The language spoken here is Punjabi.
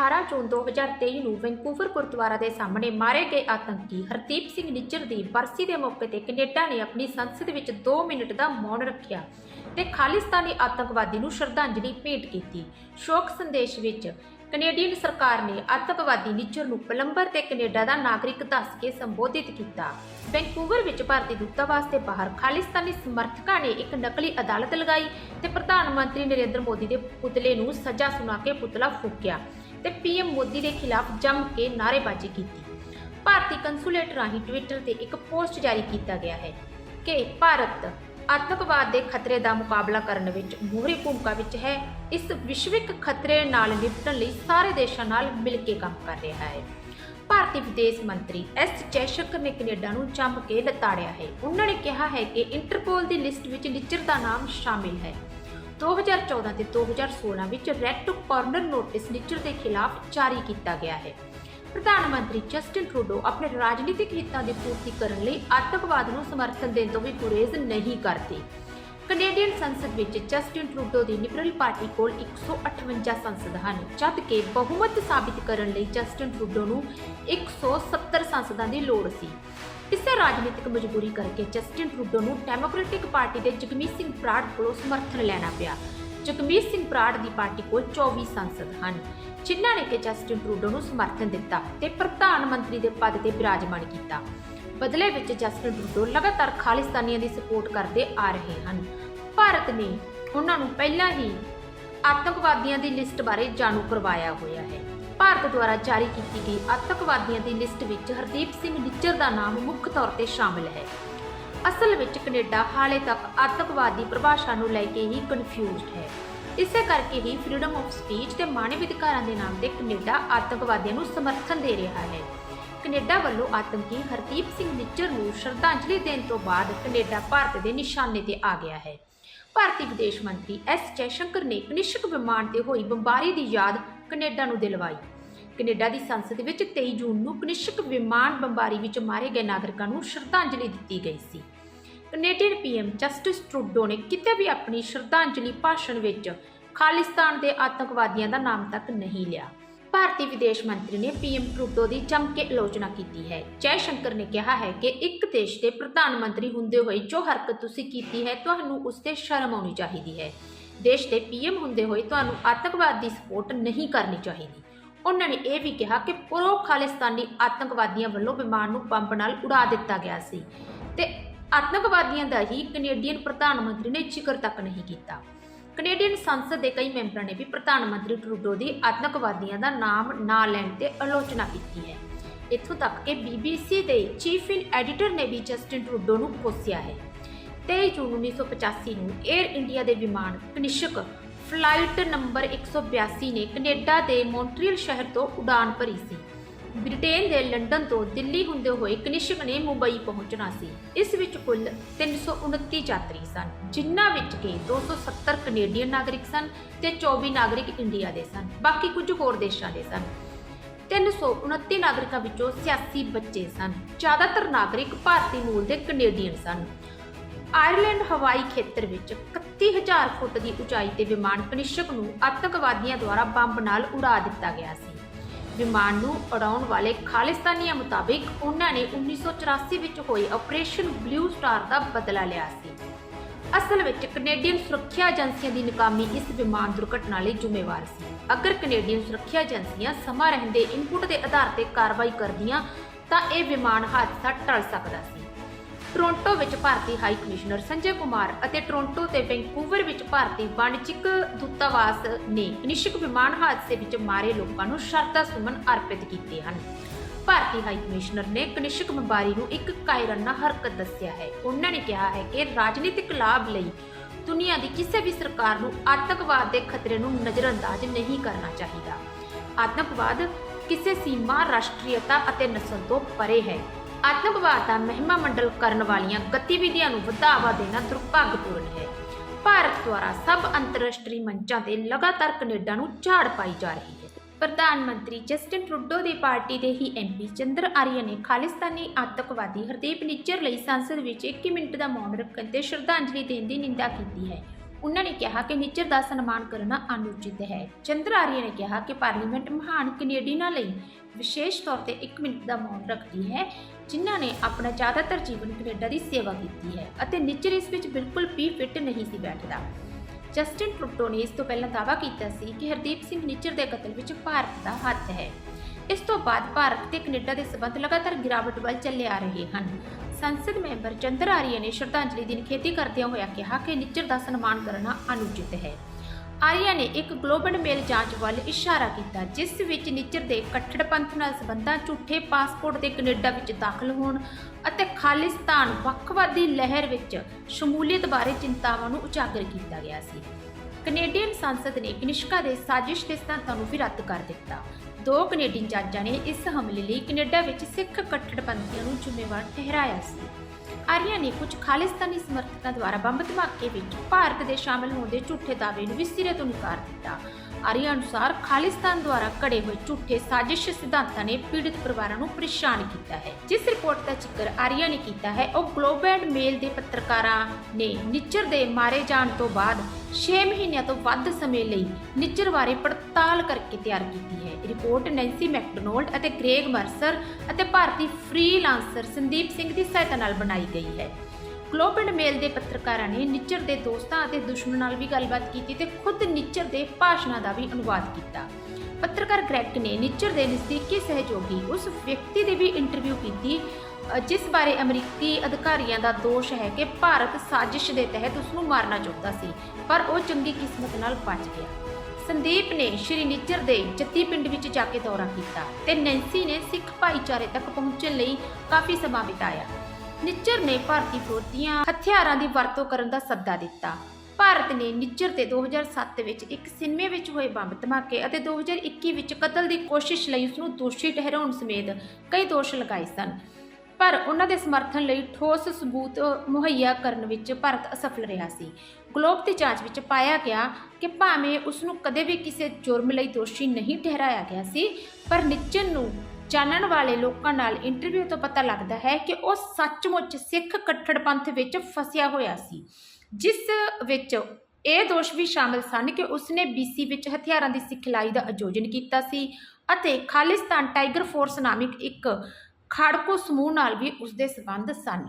18 ਜੂਨ 2023 ਨੂੰ ਵੈਂਕੂਵਰ ਗੁਰਦੁਆਰਾ ਦੇ ਸਾਹਮਣੇ ਮਾਰੇ ਗਏ ਆਤੰਕੀ ਹਰਦੀਪ ਸਿੰਘ ਨਿੱਜਰ ਦੀ ਬਰਸੀ ਦੇ ਮੌਕੇ ਤੇ ਕੈਨੇਡਾ ਨੇ ਆਪਣੀ ਸੰਸਦ ਵਿੱਚ 2 ਮਿੰਟ ਦਾ ਮੌਨ ਰੱਖਿਆ ਤੇ ਖਾਲਿਸਤਾਨੀ ਆਤੰਕਵਾਦੀ ਨੂੰ ਸ਼ਰਧਾਂਜਲੀ ਭੇਟ ਕੀਤੀ। ਸ਼ੋਕ ਸੰਦੇਸ਼ ਵਿੱਚ ਕੈਨੇਡੀਅਨ ਸਰਕਾਰ ਨੇ ਆਤੰਕਵਾਦੀ ਨਿੱਜਰ ਨੂੰ ਪਲੰਬਰ ਤੇ ਕੈਨੇਡਾ ਦਾ ਨਾਗਰਿਕ ਦੱਸ ਕੇ ਸੰਬੋਧਿਤ ਕੀਤਾ। ਵੈਂਕੂਵਰ ਵਿੱਚ ਭਾਰਤੀ ਦੂਤਾਵਾਸ ਦੇ ਬਾਹਰ ਖਾਲਿਸਤਾਨੀ ਸਮਰਥਕਾਂ ਨੇ ਇੱਕ ਨਕਲੀ ਅਦਾਲਤ ਲਗਾਈ ਤੇ ਪ੍ਰਧਾਨ ਮੰਤਰੀ ਨਰਿੰਦਰ ਮੋਦੀ ਦੇ ਪੁਤਲੇ ਨੂੰ ਸਜ਼ਾ ਸੁਣਾ ਕੇ ਪੁਤਲਾ ਫੂਕਿਆ। ਤੇ ਪੀਐਮ ਮੋਦੀ ਦੇ ਖਿਲਾਫ ਜੰਮ ਕੇ ਨਾਅਰੇਬਾਜ਼ੀ ਕੀਤੀ। ਭਾਰਤੀ ਕੰਸੂਲੇਟ ਰਾਹੀਂ ਟਵਿੱਟਰ ਤੇ ਇੱਕ ਪੋਸਟ ਜਾਰੀ ਕੀਤਾ ਗਿਆ ਹੈ ਕਿ ਭਾਰਤ ਆਤੰਕਵਾਦ ਦੇ ਖਤਰੇ ਦਾ ਮੁਕਾਬਲਾ ਕਰਨ ਵਿੱਚ ਮੋਹਰੀ ਭੂਮਿਕਾ ਵਿੱਚ ਹੈ। ਇਸ ਵਿਸ਼ਵਿਕ ਖਤਰੇ ਨਾਲ ਨਿਪਟਣ ਲਈ ਸਾਰੇ ਦੇਸ਼ਾਂ ਨਾਲ ਮਿਲ ਕੇ ਕੰਮ ਕਰ ਰਿਹਾ ਹੈ। ਭਾਰਤੀ ਵਿਦੇਸ਼ ਮੰਤਰੀ ਐਸ ਜੈਸ਼ੰਕਰ ਨੇ ਕੈਨੇਡਾ ਨੂੰ ਜੰਮ ਕੇ ਲਤਾੜਿਆ ਹੈ। ਉਹਨਾਂ ਨੇ ਕਿਹਾ ਹੈ ਕਿ ਇੰਟਰਪੋਲ ਦੀ ਲਿਸਟ ਵਿੱਚ ਨਿਚਰ ਦਾ ਨਾਮ ਸ਼ਾਮਿਲ ਹੈ। 2014 ਤੇ 2016 ਵਿੱਚ ਰੈੱਡ ਕਾਰਨਰ ਨੋਟਿਸ ਨਿੱਜਰ ਦੇ ਖਿਲਾਫ ਜਾਰੀ ਕੀਤਾ ਗਿਆ ਹੈ। ਪ੍ਰਧਾਨ ਮੰਤਰੀ ਜਸਟਿਨ ਟਰੂਡੋ ਆਪਣੇ ਰਾਜਨੀਤਿਕ ਹਿੱਤਾਂ ਦੀ ਪੂਰਤੀ ਕਰਨ ਲਈ ਆਤੰਕਵਾਦ ਨੂੰ ਸਮਰਥਨ ਦੇਣ ਤੋਂ ਵੀ ਗੁਰੇਜ਼ ਨਹੀਂ ਕਰਦੇ। ਕੈਨੇਡੀਅਨ ਸੰਸਦ ਵਿੱਚ ਜਸਟਿਨ ਟਰੂਡੋ ਦੀ ਲਿਬਰਲ ਪਾਰਟੀ ਕੋਲ 158 ਸੰਸਦ ਹਨ, ਜਦ ਕਿ ਬਹੁਮਤ ਸਾਬਿਤ ਕਰਨ ਲਈ ਜਸਟਿਨ ਟਰੂਡੋ ਨੂੰ 170 ਸੰਸਦਾਂ ਦੀ ਲੋੜ ਸੀ। ਇਸੇ ਰਾਜਨੀਤਿਕ ਮਜਬੂਰੀ ਕਰਕੇ ਜਸਟਿਨ ਟਰੂਡੋ ਨੂੰ ਡੈਮੋਕ੍ਰੈਟਿਕ ਪਾਰਟੀ ਦੇ ਜਗਮੀਤ ਸਿੰਘ ਬਰਾੜ ਕੋਲੋਂ ਸਮਰਥਨ ਲੈਣਾ ਪਿਆ। ਜਗਮੀਤ ਸਿੰਘ ਬਰਾੜ ਦੀ ਪਾਰਟੀ ਕੋਲ 24 ਸੰਸਦ ਹਨ, ਜਿਨ੍ਹਾਂ ਨੇ ਕਿ ਜਸਟਿਨ ਟਰੂਡੋ ਨੂੰ ਸਮਰਥਨ ਦਿੱਤਾ ਤੇ ਪ੍ਰਧਾਨ ਮੰਤਰੀ ਦੇ ਪਦ ਤੇ ਬਿਰਾਜਮਾਨ ਕੀਤਾ। ਬਦਲੇ ਵਿੱਚ ਜਸਟਿਨ ਟਰੂਡੋ ਲਗਾਤਾਰ ਖਾਲਿਸਤਾਨੀਆਂ ਦੀ ਸਪੋਰਟ ਕਰਦੇ ਆ ਰਹੇ ਹਨ। ਭਾਰਤ ਨੇ ਉਹਨਾਂ ਨੂੰ ਪਹਿਲਾਂ ਹੀ ਆਤੰਕਵਾਦੀਆਂ ਦੀ ਲਿਸਟ ਬਾਰੇ ਜਾਣੂ ਕਰਵਾਇਆ ਹੋਇਆ ਹੈ। ਭਾਰਤ ਦੁਆਰਾ ਜਾਰੀ ਕੀਤੀ ਗਈ ਆਤੰਕਵਾਦੀਆਂ ਦੀ ਲਿਸਟ ਵਿੱਚ ਹਰਦੀਪ ਸਿੰਘ ਨਿੱਜਰ ਦਾ ਨਾਮ ਮੁੱਖ ਤੌਰ ਤੇ ਸ਼ਾਮਿਲ ਹੈ। ਅਸਲ ਵਿੱਚ ਕੈਨੇਡਾ ਹਾਲੇ ਤੱਕ ਆਤੰਕਵਾਦ ਪਰਿਭਾਸ਼ਾ ਨੂੰ ਲੈ ਕੇ ਹੀ ਕਨਫਿਊਜ਼ਡ ਹੈ। ਇਸੇ ਕਰਕੇ ਹੀ ਫ੍ਰੀडम ਆਫ ਸਪੀਚ ਤੇ ਮਾਨਵ ਅਧਿਕਾਰਾਂ ਦੇ ਨਾਮ ਤੇ ਕੈਨੇਡਾ ਆਤੰਕਵਾਦੀਆਂ ਨੂੰ ਸਮਰਥਨ ਦੇ ਰਿਹਾ ਹੈ। ਕੈਨੇਡਾ ਵੱਲੋਂ ਆਤੰਕੀ ਹਰਦੀਪ ਸਿੰਘ ਨਿੱਜਰ ਨੂੰ ਸ਼ਰਧਾਂਜਲੀ ਦੇਣ ਤੋਂ ਬਾਅਦ ਕੈਨੇਡਾ ਭਾਰਤ ਦੇ ਨਿਸ਼ਾਨੇ ਤੇ ਆ ਗਿਆ ਹੈ। ਭਾਰਤੀ ਵਿਦੇਸ਼ ਮੰਤਰੀ ਐਸ ਜੈਸ਼ੰਕਰ ਨੇ ਕਨਿਸ਼ਕ ਵਿਮਾਨ ਤੇ ਹੋਈ ਬੰਬਾਰੀ ਦੀ ਯਾਦ ਕੈਨੇਡਾ ਨੂੰ ਦਿਲਵਾਈ। ਕੈਨੇਡਾ ਦੀ ਸੰਸਦ ਵਿੱਚ 23 ਜੂਨ ਨੂੰ ਕਨਿਸ਼ਕ ਵਿਮਾਨ ਬੰਬਾਰੀ ਵਿੱਚ ਮਾਰੇ ਗਏ ਨਾਗਰਿਕਾਂ ਨੂੰ ਸ਼ਰਧਾਂਜਲੀ ਦਿੱਤੀ ਗਈ ਸੀ। ਕੈਨੇਡੀਅਨ ਪੀਐਮ ਜਸਟਿਸ ਟਰੂਡੋ ਨੇ ਕਿਤੇ ਵੀ ਆਪਣੀ ਸ਼ਰਧਾਂਜਲੀ ਭਾਸ਼ਣ ਵਿੱਚ ਖਾਲਿਸਤਾਨ ਦੇ ਆਤੰਕਵਾਦੀਆਂ ਦਾ ਨਾਮ ਤੱਕ ਨਹੀਂ ਲਿਆ। ਭਾਰਤੀ ਵਿਦੇਸ਼ ਮੰਤਰੀ ਨੇ ਪੀਐਮ ਟਰੂਡੋ ਦੀ ਜੰਮ ਕੇ ਆਲੋਚਨਾ ਕੀਤੀ ਹੈ। ਜੈ ਸ਼ੰਕਰ ਨੇ ਕਿਹਾ ਹੈ ਕਿ ਇੱਕ ਦੇਸ਼ ਦੇ ਪ੍ਰਧਾਨ ਮੰਤਰੀ ਹੁੰਦੇ ਹੋਏ ਜੋ ਹਰਕਤ ਤੁਸੀਂ ਕੀਤੀ ਹੈ, ਤੁਹਾਨੂੰ ਉਸ ਤੇ ਸ਼ਰਮ ਆਉਣੀ ਚਾਹੀਦੀ ਹੈ। ਦੇਸ਼ ਦੇ ਪੀਐਮ ਹੁੰਦੇ ਹੋਏ ਤੁਹਾਨੂੰ ਆਤੰਕਵਾਦ ਦੀ ਸਪੋਰਟ ਨਹੀਂ ਕਰਨੀ ਚਾਹੀਦੀ। ਉਹਨਾਂ ਨੇ ਇਹ ਵੀ ਕਿਹਾ ਕਿ ਪ੍ਰੋ ਖਾਲਿਸਤਾਨੀ ਆਤੰਕਵਾਦੀਆਂ ਵੱਲੋਂ ਵਿਮਾਨ ਨੂੰ ਬੰਬ ਨਾਲ ਉਡਾ ਦਿੱਤਾ ਗਿਆ ਸੀ ਤੇ ਆਤੰਕਵਾਦੀਆਂ ਦਾ ਹੀ ਕੈਨੇਡੀਅਨ ਪ੍ਰਧਾਨ ਮੰਤਰੀ ਨੇ ਜ਼ਿਕਰ ਤੱਕ ਨਹੀਂ ਕੀਤਾ। ਕੈਨੇਡੀਅਨ ਸੰਸਦ ਦੇ ਕਈ ਮੈਂਬਰਾਂ ਨੇ ਵੀ ਪ੍ਰਧਾਨ ਮੰਤਰੀ ਟਰੂਡੋ ਦੀ ਆਤੰਕਵਾਦੀਆਂ ਦਾ ਨਾਮ ਨਾ ਲੈਣ ਤੇ ਆਲੋਚਨਾ ਕੀਤੀ ਹੈ। ਇੱਥੋਂ ਤੱਕ ਕਿ BBC ਦੇ ਚੀਫ ਇਨ ਐਡੀਟਰ ਨੇ ਵੀ ਜਸਟਿਨ ਟਰੂਡੋ ਨੂੰ ਕੋਸਿਆ ਹੈ। 23 ਜੂਨ 1985 ਨੂੰ 에ਅਰ ਇੰਡੀਆ ਦੇ ਵਿਮਾਨ ਕਨਿਸ਼ਕ ਫਲਾਈਟ ਨੰਬਰ 182 ਨੇ ਕੈਨੇਡਾ ਦੇ ਮੌਂਟਰੀਅਲ ਸ਼ਹਿਰ ਤੋਂ ਉਡਾਨ ਭਰੀ ਸੀ। ਬ੍ਰਿਟੇਨ ਦੇ ਲੰਡਨ ਤੋਂ ਦਿੱਲੀ ਹੁੰਦੇ ਹੋਏ ਕਨਿਸ਼ਕ ਨੇ ਮੁੰਬਈ ਪਹੁੰਚਣਾ ਸੀ। ਇਸ ਵਿੱਚ ਕੁੱਲ 329 ਯਾਤਰੀ ਸਨ, ਜਿਨ੍ਹਾਂ ਵਿੱਚ ਕਿ 270 ਕੈਨੇਡੀਅਨ ਨਾਗਰਿਕ ਸਨ ਤੇ 24 ਨਾਗਰਿਕ ਇੰਡੀਆ ਦੇ ਸਨ, ਬਾਕੀ ਕੁਝ ਹੋਰ ਦੇਸ਼ਾਂ ਦੇ ਸਨ। 329 ਨਾਗਰਿਕਾਂ ਵਿੱਚੋਂ 86 ਬੱਚੇ ਸਨ, ਜ਼ਿਆਦਾਤਰ ਨਾਗਰਿਕ ਭਾਰਤੀ ਮੂਲ ਦੇ ਕੈਨੇਡੀਅਨ ਸਨ। ਆਇਰਲੈਂਡ ਹਵਾਈ ਖੇਤਰ ਵਿੱਚ 31000 ਫੁੱਟ ਦੀ ਉਚਾਈ ਤੇ ਵਿਮਾਨ ਕਨਿਸ਼ਕ ਨੂੰ ਆਤੰਕਵਾਦੀਆਂ ਦੁਆਰਾ ਬੰਬ ਨਾਲ ਉਡਾ ਦਿੱਤਾ ਗਿਆ ਸੀ। ਵਿਮਾਨ ਨੂੰ ਉਡਾਉਣ ਵਾਲੇ ਖਾਲਿਸਤਾਨੀਆਂ ਮੁਤਾਬਿਕ ਉਹਨਾਂ ਨੇ 1984 ਵਿੱਚ ਹੋਏ ਆਪਰੇਸ਼ਨ ਬਲੂ ਸਟਾਰ ਦਾ ਬਦਲਾ ਲਿਆ ਸੀ। ਅਸਲ ਵਿੱਚ ਕੈਨੇਡੀਅਨ ਸੁਰੱਖਿਆ ਏਜੰਸੀਆਂ ਦੀ ਨਕਾਮੀ ਇਸ ਵਿਮਾਨ ਦੁਰਘਟਨਾ ਲਈ ਜ਼ਿੰਮੇਵਾਰ ਸੀ। ਅਗਰ ਕੈਨੇਡੀਅਨ ਸੁਰੱਖਿਆ ਏਜੰਸੀਆਂ ਸਮਾਂ ਰਹਿੰਦੇ ਇਨਪੁਟ ਦੇ ਆਧਾਰ ਤੇ ਕਾਰਵਾਈ ਕਰਦੀਆਂ ਤਾਂ ਇਹ ਵਿਮਾਨ ਹਾਦਸਾ ਟਲ ਸਕਦਾ ਸੀ। ਟੋਰਾਂਟੋ ਵਿੱਚ ਭਾਰਤੀ ਹਾਈ ਕਮਿਸ਼ਨਰ ਸੰਜੇ ਕੁਮਾਰ ਅਤੇ ਟੋਰਾਂਟੋ ਤੇ ਵੈਂਕੂਵਰ ਵਿੱਚ ਭਾਰਤੀ ਵਾਣਿਜਿਕ ਦੂਤਾਵਾਸ ਨੇ ਕਨਿਸ਼ਕ ਵਿਮਾਨ ਹਾਦਸੇ ਵਿੱਚ ਮਾਰੇ ਲੋਕਾਂ ਨੂੰ ਸ਼ਰਧਾ ਸੁਮਨ ਅਰਪਿਤ ਕੀਤੇ ਹਨ। ਭਾਰਤੀ ਹਾਈ ਕਮਿਸ਼ਨਰ ਨੇ ਕਨਿਸ਼ਕ ਬੰਬਾਰੀ ਨੂੰ ਇੱਕ ਕਾਇਰਾਨਾ ਹਰਕਤ ਦੱਸਿਆ ਹੈ। ਉਹਨਾਂ ਨੇ ਕਿਹਾ ਹੈ ਕਿ ਰਾਜਨੀਤਿਕ ਲਾਭ ਲਈ ਦੁਨੀਆ ਦੀ ਕਿਸੇ ਵੀ ਸਰਕਾਰ ਨੂੰ ਆਤੰਕਵਾਦ ਦੇ ਖਤਰੇ ਨੂੰ ਨਜ਼ਰਅੰਦਾਜ਼ ਨਹੀਂ ਕਰਨਾ ਚਾਹੀਦਾ। ਆਤੰਕਵਾਦ ਕਿਸੇ ਸੀਮਾ, ਰਾਸ਼ਟਰੀਅਤਾ ਅਤੇ ਨਸਲ ਤੋਂ ਪਰੇ ਹੈ। ਆਤੰਕਵਾਦ ਦਾ ਮਹਿਮਾ ਮੰਡਲ ਕਰਨ ਵਾਲੀਆਂ ਗਤੀਵਿਧੀਆਂ ਨੂੰ ਵਧਾਵਾ ਦੇਣਾ ਦੁਰਭਾਗਪੂਰਨ ਹੈ। ਭਾਰਤ ਦੁਆਰਾ ਸਭ ਅੰਤਰਰਾਸ਼ਟਰੀ ਮੰਚਾਂ ਤੇ ਲਗਾਤਾਰ ਕੈਨੇਡਾ ਨੂੰ ਝਾੜ ਪਾਈ ਜਾ ਰਹੀ ਹੈ। ਪ੍ਰਧਾਨ ਮੰਤਰੀ ਜਸਟਿਨ ਟਰੂਡੋ ਦੀ ਪਾਰਟੀ ਦੇ ਹੀ ਐਮਪੀ ਚੰਦਰ ਆਰੀਆ ਨੇ ਖਾਲਿਸਤਾਨੀ ਆਤੰਕਵਾਦੀ ਹਰਦੀਪ ਨਿੱਜਰ ਲਈ ਸੰਸਦ ਵਿੱਚ 1 ਮਿੰਟ ਦਾ ਮੌਨ ਰੱਖਣ ਤੇ ਸ਼ਰਧਾਂਜਲੀ ਦੇਣ ਦੀ ਨਿੰਦਾ ਕੀਤੀ ਹੈ। ਉਹਨਾਂ ਨੇ ਕਿਹਾ ਕਿ ਨਿੱਚਰ ਦਾ ਸਨਮਾਨ ਕਰਨਾ ਅਨੁਚਿਤ ਹੈ। ਚੰਦਰ ਆਰੀਆ ਨੇ ਕਿਹਾ ਕਿ ਪਾਰਲੀਮੈਂਟ ਮਹਾਨ ਕੈਨੇਡੀਅਨਾਂ ਲਈ ਵਿਸ਼ੇਸ਼ ਤੌਰ ਤੇ 1 ਮਿੰਟ ਦਾ ਮੌਨ ਰੱਖਦੀ ਹੈ, ਜਿਨ੍ਹਾਂ ਨੇ ਆਪਣਾ ਜ਼ਿਆਦਾਤਰ ਜੀਵਨ ਕੈਨੇਡਾ ਦੀ ਸੇਵਾ ਕੀਤੀ ਹੈ ਅਤੇ ਨਿੱਚਰ ਇਸ ਵਿੱਚ ਬਿਲਕੁਲ ਵੀ ਫਿੱਟ ਨਹੀਂ ਸੀ ਬੈਠਦਾ। ਜਸਟਿਨ ਟਰੂਡੋ ਨੇ ਇਸ ਤੋਂ ਪਹਿਲਾਂ ਦਾਅਵਾ ਕੀਤਾ ਸੀ ਕਿ ਹਰਦੀਪ ਸਿੰਘ ਨਿੱਚਰ ਦੇ ਕਤਲ ਵਿੱਚ ਭਾਰਤ ਦਾ ਹੱਥ ਹੈ। ਇਸ ਤੋਂ ਬਾਅਦ ਭਾਰਤ ਤੇ ਕੈਨੇਡਾ ਦੇ ਸਬੰਧ ਲਗਾਤਾਰ ਗਿਰਾਵਟ ਵੱਲ ਚੱਲੇ ਆ ਰਹੇ ਹਨ। ਸੰਸਦ ਮੈਂਬਰ ਚੰਦਰ ਆਰੀਆ ਨੇ ਸ਼ਰਧਾਂਜਲੀ ਦੀ ਨਿਖੇਧੀ ਕਰਦਿਆਂ ਹੋਇਆ ਕਿਹਾ ਕਿ ਨਿੱਚਰ ਦਾ ਸਨਮਾਨ ਕਰਨਾ ਅਨੁਚਿਤ ਹੈ। ਆਰੀਆ ਨੇ ਇੱਕ ਗਲੋਬਲ ਮੇਲ ਜਾਂਚ ਵੱਲ ਇਸ਼ਾਰਾ ਕੀਤਾ, ਜਿਸ ਵਿੱਚ ਨਿੱਚਰ ਦੇ ਕੱਟੜਪੰਥ ਨਾਲ ਸੰਬੰਧਾਂ ਝੂਠੇ ਪਾਸਪੋਰਟ ਦੇ ਕੈਨੇਡਾ ਵਿੱਚ ਦਾਖਲ ਹੋਣ ਅਤੇ ਖਾਲਿਸਤਾਨ ਵੱਖਵਾਦੀ ਲਹਿਰ ਵਿੱਚ ਸ਼ਮੂਲੀਅਤ ਬਾਰੇ ਚਿੰਤਾਵਾਂ ਨੂੰ ਉਜਾਗਰ ਕੀਤਾ ਗਿਆ ਸੀ। ਕੈਨੇਡੀਅਨ ਸੰਸਦ ਨੇ ਕਨਿਸ਼ਕਾ ਦੇ ਸਾਜ਼ਿਸ਼ ਦੇ ਸਿਧਾਂਤਾਂ ਨੂੰ ਵੀ ਰੱਦ ਕਰ ਦਿੱਤਾ। ਦੋ ਕੈਨੇਡੀਅਨ ਜੱਜਾਂ ਨੇ ਇਸ ਹਮਲੇ ਲਈ ਕੈਨੇਡਾ ਵਿੱਚ ਸਿੱਖ ਕੱਟੜਪੰਥੀਆਂ ਨੂੰ ਜ਼ਿੰਮੇਵਾਰ ਠਹਿਰਾਇਆ ਸੀ। ਆਰੀਆ ਨੇ ਕੁਝ ਖਾਲਿਸਤਾਨੀ ਸਮਰਥਕਾਂ ਦੁਆਰਾ ਬੰਬ ਧਮਾਕੇ ਵਿੱਚ ਭਾਰਤ ਦੇ ਸ਼ਾਮਲ ਹੋਣ ਦੇ ਝੂਠੇ ਦਾਅਵੇ ਨੂੰ ਵੀ ਸਿਰੇ ਤੋਂ ਨਕਾਰ ਦਿੱਤਾ। ਆਰੀਆ ਅਨੁਸਾਰ ਖਾਲਿਸਤਾਨ ਦੁਆਰਾ ਘੜੇ ਹੋਏ ਝੂਠੇ ਸਾਜ਼ਿਸ਼ ਸਿਧਾਂਤਾਂ ਨੇ ਪੀੜਿਤ ਪਰਿਵਾਰਾਂ ਨੂੰ ਪਰੇਸ਼ਾਨ ਕੀਤਾ ਹੈ। ਜਿਸ ਰਿਪੋਰਟ ਦਾ ਜ਼ਿਕਰ ਆਰੀਆ ਨੇ ਕੀਤਾ ਹੈ, ਉਹ ਗਲੋਬਲ ਮੇਲ ਦੇ ਪੱਤਰਕਾਰਾਂ ਨੇ ਨਿੱਚਰ ਦੇ ਮਾਰੇ ਜਾਣ ਤੋਂ ਬਾਅਦ 6 ਮਹੀਨਿਆਂ ਤੋਂ ਵੱਧ ਸਮੇਂ ਲਈ ਨਿੱਚਰ ਬਾਰੇ ਪੜਤਾਲ ਕਰਕੇ ਤਿਆਰ ਕੀਤੀ ਹੈ। ਰਿਪੋਰਟ ਨੈਂਸੀ ਮੈਕਡੋਨਲਡ ਅਤੇ ਗ੍ਰੇਗ ਮਰਸਰ ਅਤੇ ਭਾਰਤੀ ਫ੍ਰੀਲਾਂਸਰ ਸੰਦੀਪ ਸਿੰਘ ਦੀ ਸਹਾਇਤਾ ਨਾਲ ਬਣਾਈ ਗਈ ਹੈ। ਗਲੋਬਲ ਮੇਲ ਦੇ ਪੱਤਰਕਾਰਾਂ ਨੇ ਨਿੱਚਰ ਦੇ ਦੋਸਤਾਂ ਅਤੇ ਦੁਸ਼ਮਣ ਨਾਲ ਵੀ ਗੱਲਬਾਤ ਕੀਤੀ ਤੇ ਖੁਦ ਨਿੱਚਰ ਦੇ ਭਾਸ਼ਣਾਂ ਦਾ ਵੀ ਅਨੁਵਾਦ ਕੀਤਾ। ਪੱਤਰਕਾਰ ਗ੍ਰੈਗ ਨੇ ਨਿੱਚਰ ਦੇ ਨਜ਼ਦੀਕੀ ਸਹਿਯੋਗੀ ਉਸ ਵਿਅਕਤੀ ਦੀ ਵੀ ਇੰਟਰਵਿਊ ਕੀਤੀ ਜਿਸ ਬਾਰੇ ਅਮਰੀਕੀ ਅਧਿਕਾਰੀਆਂ ਦਾ ਦੋਸ਼ ਹੈ ਕਿ ਭਾਰਤ ਸਾਜ਼ਿਸ਼ ਦੇ ਤਹਿਤ ਉਸ ਨੂੰ ਮਾਰਨਾ ਚਾਹੁੰਦਾ ਸੀ, ਪਰ ਉਹ ਚੰਗੀ ਕਿਸਮਤ ਨਾਲ ਬਚ ਗਿਆ। ਸੰਦੀਪ ਨੇ ਸ਼੍ਰੀ ਨਿੱਜਰ ਦੇ ਜੱਤੀ ਪਿੰਡ ਵਿੱਚ ਜਾ ਕੇ ਦੌਰਾ ਕੀਤਾ ਤੇ ਨੈਂਸੀ ਨੇ ਸਿੱਖ ਭਾਈਚਾਰੇ ਤੱਕ ਪਹੁੰਚਣ ਲਈ ਕਾਫੀ ਸਮਾਂ ਬਿਤਾਇਆ। ਨਿੱਚਰ ਨੇ ਭਾਰਤੀ ਫੌਜ ਦੀਆਂ ਹਥਿਆਰਾਂ ਦੀ ਵਰਤੋਂ ਕਰਨ ਦਾ ਸੱਦਾ ਦਿੱਤਾ। ਭਾਰਤ ਨੇ ਨਿੱਜਰ ਤੇ 2007 ਵਿੱਚ ਇੱਕ ਸਿਨੇਮੇ ਵਿੱਚ ਹੋਏ ਬੰਬ ਧਮਾਕੇ ਅਤੇ 2021 ਵਿੱਚ ਕਤਲ ਦੀ ਕੋਸ਼ਿਸ਼ ਲਈ ਉਸ ਨੂੰ ਦੋਸ਼ੀ ਠਹਿਰਾਉਣ ਸਮੇਤ ਕਈ ਦੋਸ਼ ਲਗਾਏ ਸਨ। ਪਰ ਉਹਨਾਂ ਦੇ ਸਮਰਥਨ ਲਈ ਠੋਸ ਸਬੂਤ ਮੁਹੱਈਆ ਕਰਨ ਵਿੱਚ ਭਾਰਤ ਅਸਫਲ ਰਿਹਾ ਸੀ। ਗਲੋਬ ਦੀ ਜਾਂਚ ਵਿੱਚ ਪਾਇਆ ਗਿਆ ਕਿ ਭਾਵੇਂ ਉਸ ਨੂੰ ਕਦੇ ਵੀ ਕਿਸੇ ਜੁਰਮ ਲਈ ਦੋਸ਼ੀ ਨਹੀਂ ਠਹਿਰਾਇਆ ਗਿਆ ਸੀ, ਪਰ ਨਿੱਜਰ ਨੂੰ ਜਾਣਨ ਵਾਲੇ ਲੋਕਾਂ ਨਾਲ ਇੰਟਰਵਿਊ ਤੋਂ ਪਤਾ ਲੱਗਦਾ ਹੈ ਕਿ ਉਹ ਸੱਚਮੁੱਚ ਸਿੱਖ ਕੱਟੜ ਪੰਥ ਵਿੱਚ ਫਸਿਆ ਹੋਇਆ ਸੀ, ਜਿਸ ਵਿੱਚ ਇਹ ਦੋਸ਼ ਵੀ ਸ਼ਾਮਲ ਸਨ ਕਿ ਉਸਨੇ BC ਵਿੱਚ ਹਥਿਆਰਾਂ ਦੀ ਸਿਖਲਾਈ ਦਾ ਆਯੋਜਨ ਕੀਤਾ ਸੀ ਅਤੇ ਖਾਲਿਸਤਾਨ ਟਾਈਗਰ ਫੋਰਸ ਨਾਮਿਕ ਇੱਕ ਖਾੜਕੂ ਸਮੂਹ ਨਾਲ ਵੀ ਉਸਦੇ ਸਬੰਧ ਸਨ।